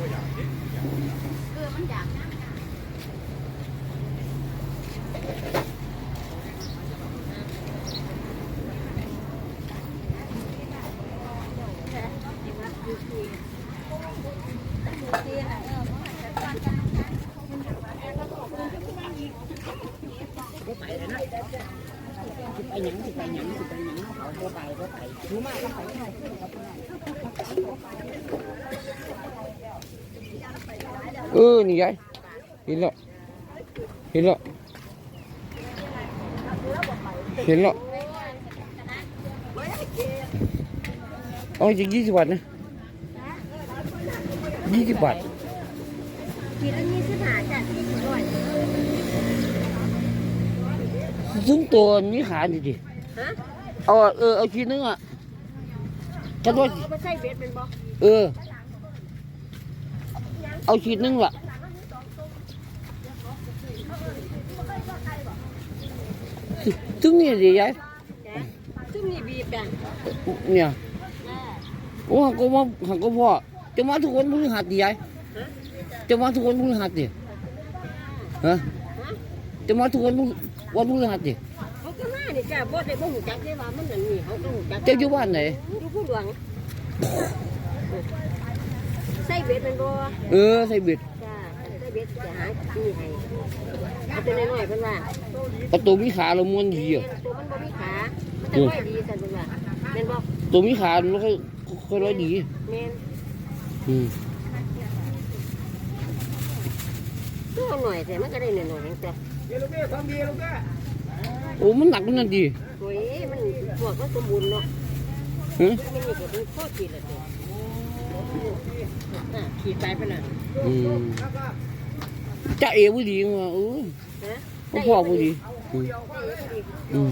เกลือมันอยากนะไปหยังสิไปหยังสิไปหยังเขาไปเขาไปรู้มากเขาไปใช่ เออ นี่ยายเห็นแล้วเห็นแล้วเห็นแล้วเอาจากยี่สิบบาทนะยี่สิบบาทขีดละยี่สิบห้าจ้ะสี่สิบร้อยซึ่งตัวนี้ขาดิดิฮะเอาเออเอาชิ้นนึงอะกันว่าเอาไปใส่เบ็ดเป็นบ่เออ เอาชิ้นนึงล่ะซึ่งนี่ดิยายจ้ะซึ่งมีบีบจ้ะเนี่ยอ่าโอ้หักก็มาหักก็พ่อจะมาทุกคนพฤหัสดิยายจะมาทุกคนพฤหัสดิฮะจะมาทุกคนพฤวันพฤหัสดิเขาก็มานี่จ้ะบ่ได้บ่หูจักได้ว่ามันนั่นนี่เขาก็หูจักเจ้าอยู่บ้านไหนอยู่ผู้หลวงใส่เบ็ดเป็นบ่เออใส่เบ็ดจ้ะใส่เบ็ดจะหาที่ให้เอาตัวน้อยๆเพิ่นว่าเอาตัวมีขาเราม้วนดีอะตัวมันบ่มีขามันจะค่อยดีซั่นเพิ่นว่าแม่นบ่ตัวมีขาแล้วก็ค่อยร้อยดีแม่นอืมตัวหน่อยแต่มันก็ได้หน่อยๆจังจ้ะโอ้มันหนักมันนั่นดีโอ้ยมันพวกมันสมบูรณ์เนาะฮะมันนี่ก็เป็นข้อขีดละตัวอ่ะขี่ไปปะน่ะอืมจะเอวดีมาเออพ่อพ่อดีอืม